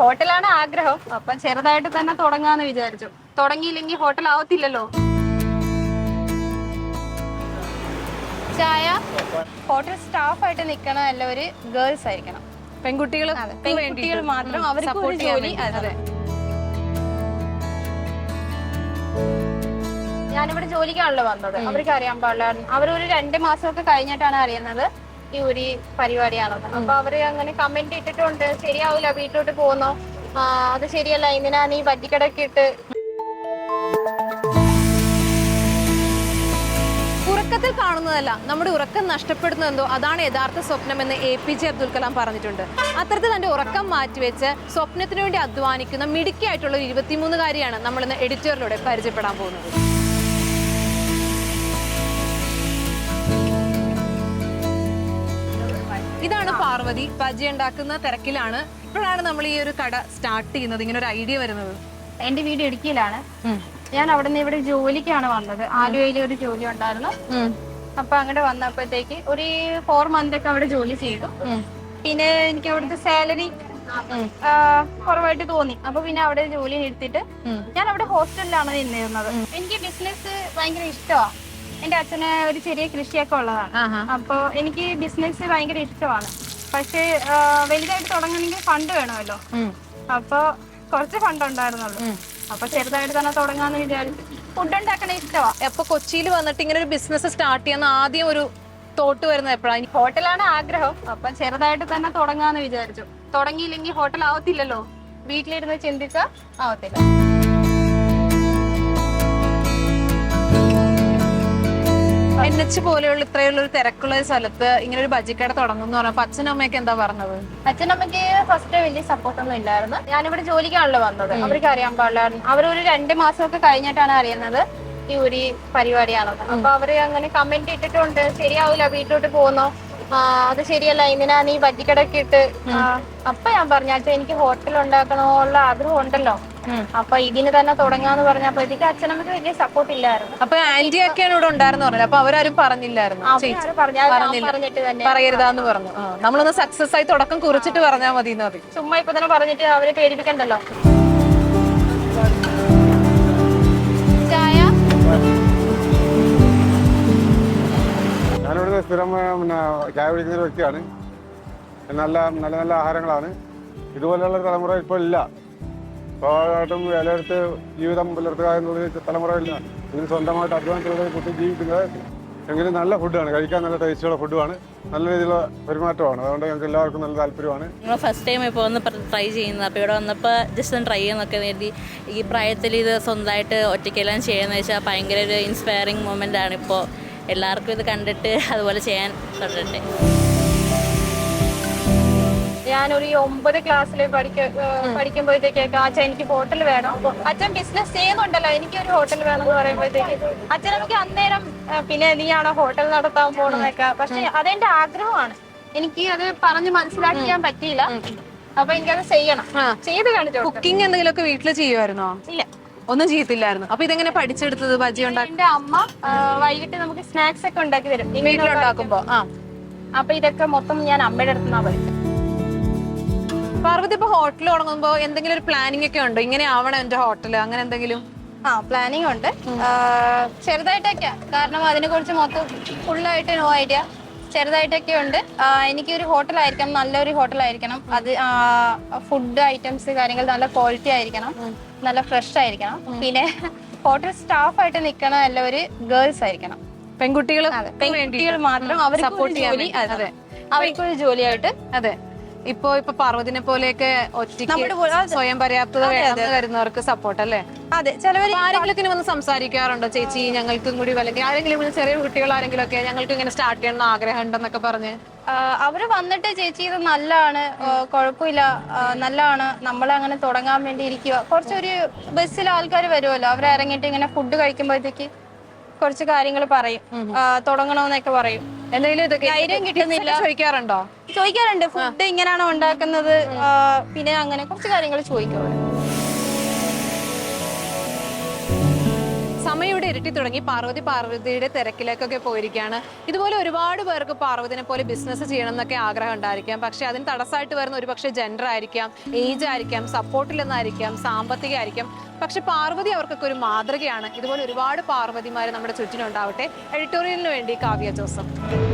ഹോട്ടലാണ് ആഗ്രഹം. അപ്പൊ ചെറുതായിട്ട് തന്നെ തുടങ്ങാന്ന് വിചാരിച്ചു. തുടങ്ങിയില്ലെങ്കിൽ ഹോട്ടൽ ആവത്തില്ലല്ലോ. ചായ? ഹോട്ടൽ സ്റ്റാഫായിട്ട് നിൽക്കണ എല്ലാവര് ഗേൾസ് ആയിരിക്കണം. പെൺകുട്ടികൾ പെൺകുട്ടികൾ മാത്രം അവർക്ക് ഒരു ജോലി അതെ. ഞാനിവിടെ ജോലിക്കാണല്ലോ വന്നത്. അവർക്ക് അറിയാൻ പാടില്ലായിരുന്നു അവരൊരു രണ്ട് മാസമൊക്കെ കഴിഞ്ഞിട്ടാണ് അറിയുന്നത്. ഈ ഒരു പരിപാടിയാണെന്ന് അപ്പൊ അവർ അങ്ങനെ കമന്റ് ഇട്ടിട്ടുണ്ട്. ശരിയാവില്ല വീട്ടിലോട്ട് പോകുന്നോ? അത് ശരിയല്ല ഇതിനാ നീ പറ്റിക്കടക്ക് ഇട്ട്? ഉറക്കത്തിൽ കാണുന്നതല്ല നമ്മുടെ ഉറക്കം നഷ്ടപ്പെടുന്നതെന്തോ അതാണ് യഥാർത്ഥ സ്വപ്നമെന്ന് A P J Abdul Kalam പറഞ്ഞിട്ടുണ്ട്. അത്തരത്തിൽ തന്റെ ഉറക്കം മാറ്റിവെച്ച് സ്വപ്നത്തിനു വേണ്ടി അധ്വാനിക്കുന്ന മിടുക്കിയായിട്ടുള്ള ഒരു ഇരുപത്തിമൂന്നുകാരിയാണ് നമ്മൾ ഇന്ന് എഡിറ്ററിലൂടെ പരിചയപ്പെടാൻ പോകുന്നത്. ഇതാണ് പാർവതി ബജി ഉണ്ടാക്കുന്ന തിരക്കിലാണ്. ഇപ്പോഴാണ് നമ്മൾ ഈ ഒരു കട സ്റ്റാർട്ട് ചെയ്യുന്നത്. ഇങ്ങനെ ഒരു ഐഡിയ വരുന്നത്. എന്റെ വീട് ഇടുക്കിയിലാണ്. ഞാൻ അവിടെ നിന്ന് ഇവിടെ ജോലിക്കാണ് വന്നത്. ആലുവയിൽ ഒരു ജോലി ഉണ്ടായിരുന്നു. അപ്പൊ അങ്ങോട്ട് വന്നപ്പോഴത്തേക്ക് ഒരു ഫോർ മന്ത് ഒക്കെ അവിടെ ജോലി ചെയ്തു. പിന്നെ എനിക്ക് അവിടുത്തെ സാലറി കുറവായിട്ട് തോന്നി. അപ്പൊ പിന്നെ അവിടെ ജോലി എടുത്തിട്ട് ഞാൻ അവിടെ ഹോസ്റ്റലിലാണ് നിന്നിരുന്നത്. എനിക്ക് ബിസിനസ് ഭയങ്കര ഇഷ്ടമാണ് എന്റെ അച്ഛന് ഒരു ചെറിയ കൃഷിയൊക്കെ ഉള്ളതാണ്. അപ്പൊ എനിക്ക് ബിസിനസ് ഭയങ്കര ഇഷ്ടമാണ്. പക്ഷേ വലുതായിട്ട് തുടങ്ങണമെങ്കിൽ ഫണ്ട് വേണമല്ലോ. അപ്പൊ കുറച്ച് ഫണ്ട് ഉണ്ടായിരുന്നുള്ളൂ. അപ്പൊ ചെറുതായിട്ട് തന്നെ തുടങ്ങാന്ന് വിചാരിച്ചു. ഫുഡ് ഉണ്ടാക്കണ ഇഷ്ടമാ അപ്പൊ കൊച്ചിയിൽ വന്നിട്ട് ഇങ്ങനെ ഒരു ബിസിനസ് സ്റ്റാർട്ട് ചെയ്യുന്ന ആദ്യം ഒരു തോട്ട് വരുന്നത് എപ്പോഴാണ് ഹോട്ടലാണ് ആഗ്രഹം. അപ്പൊ ചെറുതായിട്ട് തന്നെ തുടങ്ങാന്ന് വിചാരിച്ചു. തുടങ്ങിയില്ലെങ്കിൽ ഹോട്ടൽ ആവത്തില്ലല്ലോ. വീട്ടിലിരുന്ന് ചിന്തിച്ച ആവത്തില്ല. എൻ എച്ച് പോലെയുള്ള ഇത്രയുള്ള ഒരു തിരക്കുള്ള ഒരു സ്ഥലത്ത് ഇങ്ങനെ ഒരു ബജിക്കട തുടങ്ങുന്ന എന്ന് പറഞ്ഞപ്പോ അച്ഛനും അമ്മയൊക്കെ എന്താ പറഞ്ഞത്? അച്ഛനമ്മയ്ക്ക് ഫസ്റ്റ് വലിയ സപ്പോർട്ടൊന്നും ഇല്ലായിരുന്നു. ഞാനിവിടെ ജോലിക്കാണല്ലോ വന്നത്. അവർക്ക് അറിയാൻ പാടില്ലായിരുന്നു അവരൊരു രണ്ട് മാസമൊക്കെ കഴിഞ്ഞിട്ടാണ് അറിയുന്നത് ഈ ഒരു പരിപാടിയാണ്. അപ്പൊ അവർ അങ്ങനെ കമന്റ് ഇട്ടിട്ടുണ്ട്. ശരിയാവില്ല വീട്ടിലോട്ട് പോകുന്നോ? അത് ശരിയല്ല എന്തിനാ നീ ബജിക്കടക്കിട്ട് ഇട്ട്? അപ്പൊ ഞാൻ പറഞ്ഞു അച്ഛൻ എനിക്ക് ഹോട്ടൽ ഉണ്ടാക്കണോ? ഉള്ള ആഗ്രഹം ഉണ്ടല്ലോ. അപ്പൊ ഇതിന് തന്നെ തുടങ്ങാന്ന് പറഞ്ഞപ്പോഴത്തേക്ക് അച്ഛനമ്മക്ക് വലിയ സപ്പോർട്ട് ഇല്ലായിരുന്നു. അപ്പൊ ആന്റി ഒക്കെയാണ് ഇവിടെ ഉണ്ടായിരുന്നു പറഞ്ഞത്. അപ്പൊ അവരാരും പറഞ്ഞില്ലായിരുന്നു. ചേച്ചി അവരാരും പറഞ്ഞ- അത് ഞാൻ പറഞ്ഞിട്ട് തന്നെ. പറയരുതാന്ന് പറഞ്ഞു. ആ, നമ്മളൊന്ന് സക്സസ് ആയി തുടക്കം കുറിച്ചിട്ട് പറഞ്ഞാൽ മതി എന്ന് മതി. ചുമ്മാ ഇപ്പൊ തന്നെ പറഞ്ഞിട്ട് അവരെ പേടിപ്പിക്കണ്ടല്ലോ. ചായ? ഞാനിവിടുത്തെ സ്ഥിരം ഏ, പിന്നെ ചായ കുടിക്കുന്ന ഒരു വ്യക്തിയാണ്. നല്ല നല്ല നല്ല ആഹാരങ്ങളാണ്. ഇതുപോലെയുള്ള ഒരു തലമുറ ഇപ്പോൾ ഇല്ല. സ്വാഭാവികമായിട്ടും വിലയെടുത്ത് ജീവിതം പുലർത്തുക എന്നുള്ള തലമുറയില്ല ഇതിന് സ്വന്തമായിട്ട് അധ്വാനത്തിലൂടെ കുട്ടി ജീവിക്കുന്നത് എങ്കിലും നല്ല ഫുഡാണ്. കഴിക്കാൻ നല്ല ടേസ്റ്റുള്ള ഫുഡുമാണ്. നല്ല രീതിയിലുള്ള പെരുമാറ്റമാണ്. അതുകൊണ്ട് ഞങ്ങൾക്ക് എല്ലാവർക്കും നല്ല താല്പര്യമാണ്. ഞങ്ങൾ ഫസ്റ്റ് ടൈം ഇപ്പോൾ ഒന്ന് ട്രൈ ചെയ്യുന്നത്. അപ്പോൾ ഇവിടെ വന്നപ്പോൾ ജസ്റ്റ് ഒന്ന് ട്രൈ ചെയ്യുന്നൊക്കെ നേരി ഈ പ്രായത്തിൽ ഇത് സ്വന്തമായിട്ട് ഒറ്റയ്ക്കെല്ലാം ചെയ്യുന്നത് വെച്ചാൽ ഭയങ്കര ഒരു ഇൻസ്പയറിങ് മൊമെന്റ് ആണ് ഇപ്പോൾ എല്ലാവർക്കും ഇത് കണ്ടിട്ട് അതുപോലെ ചെയ്യാൻ തുടരട്ടെ. ഞാനൊരു ഒമ്പത് ക്ലാസ്സിൽ പഠിക്ക പഠിക്കുമ്പോഴത്തേക്കൊക്കെ അച്ഛൻ എനിക്ക് ഹോട്ടൽ വേണം. അച്ഛൻ ബിസിനസ് ചെയ്യുന്നുണ്ടല്ലോ. എനിക്ക് ഒരു ഹോട്ടൽ വേണം എന്ന് പറയുമ്പോഴത്തേക്ക് അച്ഛൻ എനിക്ക് അന്നേരം പിന്നെ നീയാണോ ഹോട്ടൽ നടത്താൻ പോണെന്നൊക്കെ പക്ഷെ അതെന്റെ ആഗ്രഹമാണ്. എനിക്ക് അത് പറഞ്ഞ് മനസ്സിലാക്കിയാൻ പറ്റിയില്ല. അപ്പൊ എനിക്കത് ചെയ്യണം. ചെയ്ത് കാണിച്ചു. കുക്കിംഗ് എന്തെങ്കിലുമൊക്കെ വീട്ടിൽ ചെയ്യുമായിരുന്നോ? ഇല്ല. ഒന്നും ചെയ്യത്തില്ലായിരുന്നു അപ്പൊ ഇതെങ്ങനെ പഠിച്ചെടുത്തത്? ബജി ഉണ്ടാക്കി എന്റെ അമ്മ വൈകിട്ട് നമുക്ക് സ്നാക്സ് ഒക്കെ ഉണ്ടാക്കി തരും. വീട്ടിലുണ്ടാക്കുമ്പോ. ആ. അപ്പൊ ഇതൊക്കെ മൊത്തം ഞാൻ അമ്മയുടെ അടുത്ത് നിന്നാ പഠിച്ചത്. പാർവതി ഇപ്പൊ ഹോട്ടൽ തുടങ്ങുമ്പോ എന്തെങ്കിലും ഒരു പ്ലാനിങ് ഒക്കെ ഉണ്ടോ? ഇങ്ങനെ ആവണം എന്റെ ഹോട്ടൽ അങ്ങനെ എന്തെങ്കിലും? ആ പ്ലാനിങ് ഉണ്ട്. ചെറുതായിട്ടൊക്കെയാ. ചെറുതായിട്ടൊക്കെ കാരണം അതിനെ കുറിച്ച് മൊത്തം ഫുള്ളായിട്ട് നോ ഐഡിയ ചെറുതായിട്ടൊക്കെ ഉണ്ട്. എനിക്കൊരു ഹോട്ടൽ ആയിരിക്കണം നല്ലൊരു ഹോട്ടൽ ആയിരിക്കണം. അത് ഫുഡ് ഐറ്റംസ് കാര്യങ്ങൾ നല്ല ക്വാളിറ്റി ആയിരിക്കണം. നല്ല ഫ്രഷ് ആയിരിക്കണം. പിന്നെ ഹോട്ടൽ സ്റ്റാഫായിട്ട് നിൽക്കണ ഒരു ഗേൾസ് ആയിരിക്കണം. പെൺകുട്ടികൾ പെൺകുട്ടികൾ മാത്രം അവർക്ക് സപ്പോർട്ട് ജോലി. അതെ. അവർക്കൊരു ജോലിയായിട്ട് അതെ. ഇപ്പൊ ഇപ്പൊ പാർവതിനെ പോലെയൊക്കെ ഒറ്റയ്ക്ക് സ്വയം പര്യാപ്തത വേണമെന്ന് വരുന്നവർക്ക് സപ്പോർട്ട് അല്ലേ? അതെ ചിലവർ ആരെങ്കിലും വന്ന് സംസാരിക്കാറുണ്ടോ? ചേച്ചി ഞങ്ങൾക്കും കൂടി അല്ലെങ്കിൽ ആരെങ്കിലും ചെറിയ കുട്ടികൾ ആരെങ്കിലും ഒക്കെ ഞങ്ങൾക്ക് ഇങ്ങനെ സ്റ്റാർട്ട് ചെയ്യണം ആഗ്രഹം ഉണ്ടെന്നൊക്കെ പറഞ്ഞ് അവർ വന്നിട്ട് ചേച്ചി ഇത് നല്ലതാണ് കുഴപ്പമില്ല നല്ലാണ് നല്ലതാണ് നമ്മൾ അങ്ങനെ തുടങ്ങാൻ വേണ്ടി ഇരിക്കുക കുറച്ചൊരു ബസ്സിൽ ആൾക്കാർ വരുമല്ലോ അവർ ഇറങ്ങിയിട്ട് ഇങ്ങനെ ഫുഡ് കഴിക്കുമ്പോഴത്തേക്ക് കുറച്ച് കാര്യങ്ങൾ പറയും. തുടങ്ങണമെന്നൊക്കെ പറയും. എന്തെങ്കിലും ഇതൊക്കെ ധൈര്യം കിട്ടുന്നില്ല. ചോദിക്കാറുണ്ടോ? ചോദിക്കാറുണ്ട്. ഫുഡ് ഇങ്ങനെയാണോ ഉണ്ടാക്കുന്നത്? പിന്നെ അങ്ങനെ കുറച്ച് കാര്യങ്ങൾ ചോദിക്കും സമയം ഇരട്ടി തുടങ്ങി പാർവതി പാർവതിയുടെ തിരക്കിലേക്കൊക്കെ പോയിരിക്കുകയാണ്. ഇതുപോലെ ഒരുപാട് പേർക്ക് പാർവതിനെ പോലെ ബിസിനസ് ചെയ്യണം എന്നൊക്കെ ആഗ്രഹം ഉണ്ടായിരിക്കാം. പക്ഷെ അതിന് തടസ്സമായിട്ട് വരുന്ന ഒരുപക്ഷെ ജെൻഡർ ആയിരിക്കാം ഏജ് ആയിരിക്കാം സപ്പോർട്ടില്ലെന്നായിരിക്കാം സാമ്പത്തിക ആയിരിക്കാം. പക്ഷെ പാർവതി അവർക്കൊക്കെ ഒരു മാതൃകയാണ്. ഇതുപോലെ ഒരുപാട് പാർവതിമാർ നമ്മുടെ ചുറ്റിനുണ്ടാവട്ടെ. എഡിറ്റോറിയലിന് വേണ്ടി കാവ്യ ജോസഫ്.